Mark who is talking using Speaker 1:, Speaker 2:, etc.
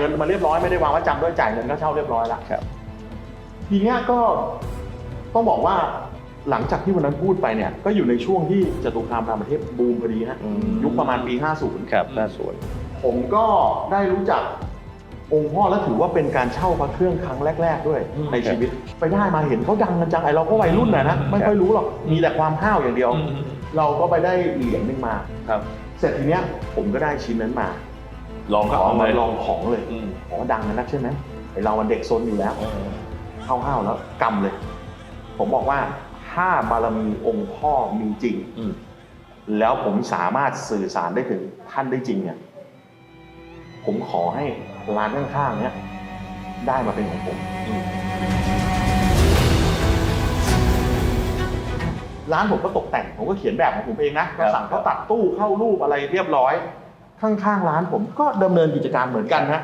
Speaker 1: เงินมาเรียบร้อยไม่ได้วางว่าจำด้วยจ่ายเงินก็เช่าเรียบร้อยแล้ว
Speaker 2: ครับ
Speaker 1: ทีเนี้ยก็ต้องบอกว่าหลังจากที่วันนั้นพูดไปเนี่ย ก็อยู่ในช่วงที่จตุคามรามประเทศบูมพอดีฮะ
Speaker 2: อืม
Speaker 1: ยุคประมาณปี 50
Speaker 2: ครับน่าสวน
Speaker 1: ผมก็ได้รู้จักองค์พ่อและถือว่าเป็นการเช่าพระเครื่องครั้งแรก ๆ ด้วย
Speaker 3: อืม
Speaker 1: ในชีวิต ไปได้มาเห็นเขาดังกันจังไอเราก็วัยรุ่นนะนะไม่ค่อยรู้หรอกมีแต่ความห้าวอย่างเดียว
Speaker 3: อืม
Speaker 1: เราก็ไปได้เหรียญหนึงมา
Speaker 3: ครับ
Speaker 1: เสร็จทีเนี้ยผมก็ได้ชิ้นนั้นมา
Speaker 3: ลอง
Speaker 1: ก็
Speaker 3: ของ
Speaker 1: เอา
Speaker 3: เล
Speaker 1: มายลองของเลย
Speaker 3: อืม
Speaker 1: อ๋อดังนะนักใช่ไหมไอเรามันเด็กซนอยู่แล้ว
Speaker 3: เออ
Speaker 1: ห้าวๆแล้วกำเลย ผมบอกว่าถ้าบารมีองค์พ่อมีจริง
Speaker 3: อืม
Speaker 1: แล้วผมสามารถสื่อสารได้ถึงท่านได้จริงเนี่ย ผมขอให้ร้านข้างๆเนี้ยได้มาเป็นของผม
Speaker 3: อืม
Speaker 1: ร้านผมก็ตกแต่งผมก็เขียนแบบของผมเองนะก็สั่ง
Speaker 3: ครับ
Speaker 1: เขาตัดตู้เข้ารูปอะไรเรียบร้อย ข้างๆร้านผมก็ดำเนินกิจการเหมือนกันฮะ